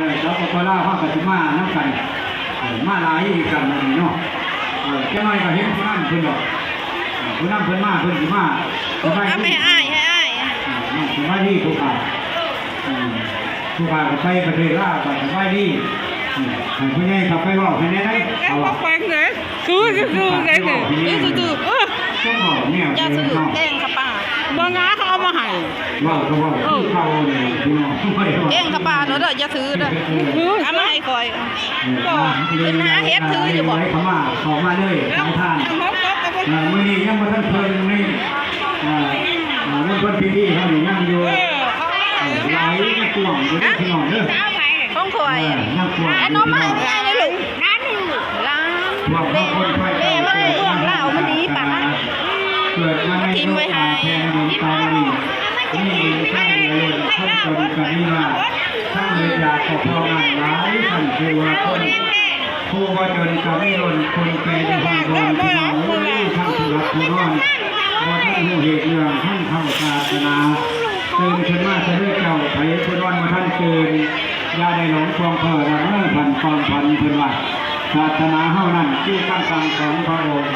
ออสปปลาวเฮาก็สิมานํกันเออมาหลายอีกกันนั่นนี่เนาะเออจังน้อยก็เห็นผู้นั้นเพิ่นดอกเออผู้นั้นเพิ่นมาเพิ่นสิมาพูดเอาไม่อ้ายให้อ้ายนั่นสบายดีผู้ขาเออผู้ขาก็ไปประเทศลาวก็สบายดีเออให้ผู้ใหญ่ขับไปเว้าให้แน่ได้แล้วเอาก็ว่าแขวงเลยคือคือไงเนี่ยเออคือเออก็บอกเนี่ยอย่าซื้อเนาะแกงกับป้าบ่งาเขาเอา มาให้เว้าก็เว้าคือเข้าเนี่ยพี่น้องไม่ได้ว่าแกงกับป้าเนาะเด้ออย่าซื้อเด้อเอามาให้คอยก็เป็นหาเฮ็ดถืออยู่บ่เขามาขอมาเลยทางท่านเอาหกก็ก็เอ่อมื่อนี้ยังมาท่านเพลินในเอ่อเอ่อเรื่องเพิ่นพิธีเขาอยู่ยังอยู่เอเอ่ออหลายกล่วงอยู่ที่พี่น้องเด้อของคอยเออยังกล่วงไอ้น้องมาให้ไม่ได้เลยลูกร้านนึงร้านพวกเบ้เขาคนไทยเบ้มาเลยเรื่องเล่ามันดีป่ะเกิดมาในทิ้งโลไว้กให้ กันนี่มาท่านเลยาขอพรงานหลายท่านคือว่าคนผู้ว่าจนกันนี่ล้นคนแก่ที่ห้องรอนพี่น้องเอ้ยท่านผู้รับผู้นอนว่าท่านผู้เหตุเรื่องท่านเข้าศาสนาตื่นขึ้นมาจะด้วยเจ้าไผพุนวันมาท่านเกินยาได้หลงควงเพิดเมื่อพันความพันเพิ่นว่าศาสนาเฮานั้นที่ตั้งกลางของพระองค์